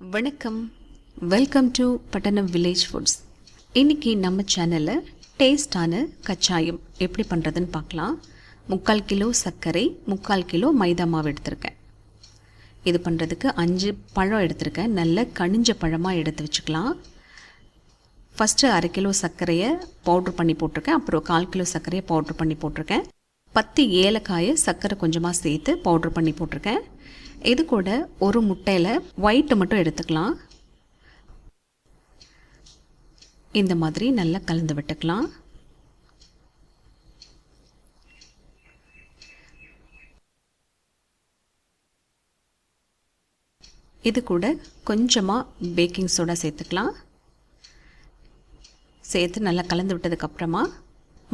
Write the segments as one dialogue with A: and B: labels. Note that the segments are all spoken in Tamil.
A: வணக்கம். Welcome to Pattanam village foods இன்றைக்கி நம்ம சேனலில் டேஸ்டான கச்சாயம் எப்படி பண்ணுறதுன்னு பார்க்கலாம். முக்கால் கிலோ சர்க்கரை முக்கால் கிலோ மைதா மாவு எடுத்திருக்கேன். இது பண்ணுறதுக்கு அஞ்சு பழம் எடுத்திருக்கேன். நல்ல கனிஞ்ச பழமாக எடுத்து வச்சுக்கலாம். ஃபஸ்ட்டு அரை கிலோ சர்க்கரையை பவுட்ரு பண்ணி போட்டிருக்கேன். அப்புறம் கால் கிலோ சர்க்கரையை பவுட்ரு பண்ணி போட்டிருக்கேன். பத்து ஏலக்காயை சர்க்கரை கொஞ்சமாக சேர்த்து பவுட்ரு பண்ணி போட்டிருக்கேன். இது கூட ஒரு முட்டையில் ஒயிட்டு மட்டும் எடுத்துக்கலாம். இந்த மாதிரி நல்லா கலந்து விட்டுக்கலாம். இது கூட கொஞ்சமாக பேக்கிங் சோடா சேர்த்துக்கலாம். சேர்த்து நல்லா கலந்து விட்டதுக்கப்புறமா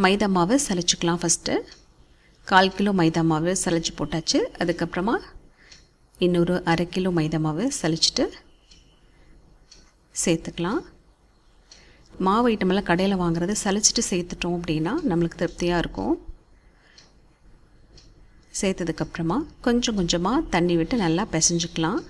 A: மைதா மாவை சலிச்சுக்கலாம் ஃபஸ்ட்டு கால் கிலோ மைதா மாவு சலிச்சு போட்டாச்சு. அதுக்கப்புறமா இன்னொரு அரை கிலோ மைதா மாவு சலிச்சுட்டு சேர்த்துக்கலாம். மாவு ஐட்டமெல்லாம் கடையில் வாங்குறது சலிச்சிட்டு சேர்த்துட்டோம் அப்படின்னா நம்மளுக்கு திருப்தியாக இருக்கும். சேர்த்ததுக்கப்புறமா கொஞ்சம் கொஞ்சமாக தண்ணி விட்டு நல்லா பிசைஞ்சுக்கலாம்.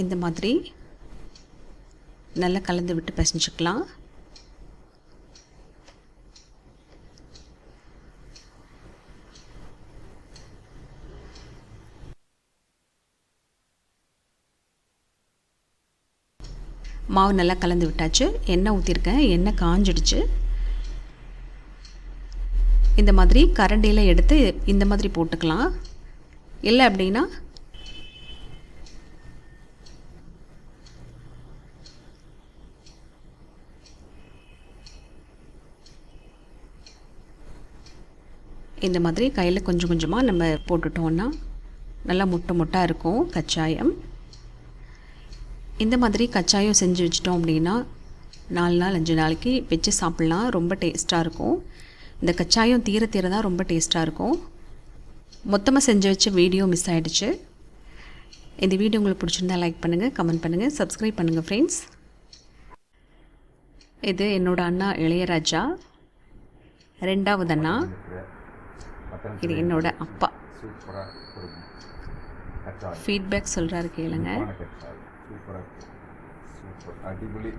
A: இந்த மாதிரி நல்லா கலந்து விட்டு பிசைஞ்சுக்கலாம். மாவு நல்லா கலந்து விட்டாச்சு. எண்ணெய் ஊற்றிருக்கேன் எண்ணெய் காஞ்சிடுச்சு. இந்த மாதிரி கரண்டியில் எடுத்து இந்த மாதிரி போட்டுக்கலாம். இல்லை அப்படின்னா இந்த மாதிரி கையில் கொஞ்சம் கொஞ்சமாக நம்ம போட்டுட்டோன்னா நல்லா முட்டை முட்டாக இருக்கும் கச்சாயம். இந்த மாதிரி கச்சாயம் செஞ்சு வச்சிட்டோம் அப்படின்னா நாலு நாள் அஞ்சு நாளைக்கு வச்சு சாப்பிட்லாம். ரொம்ப டேஸ்ட்டாக இருக்கும். இந்த கச்சாயம் தீர தீர தான் ரொம்ப டேஸ்ட்டாக இருக்கும். மொத்தமாக செஞ்சு வச்ச வீடியோ மிஸ் ஆகிடுச்சு இந்த வீடியோ உங்களுக்கு பிடிச்சிருந்தா லைக் பண்ணுங்கள் கமெண்ட் பண்ணுங்கள் சப்ஸ்கிரைப் பண்ணுங்கள் ஃப்ரெண்ட்ஸ் இது என்னோடய அண்ணா இளையராஜா. ரெண்டாவது அண்ணா. இது என்னோட அப்பா. ஃபீட்பேக் சொல்கிறாரு கேளுங்க.
B: அடிபொலி.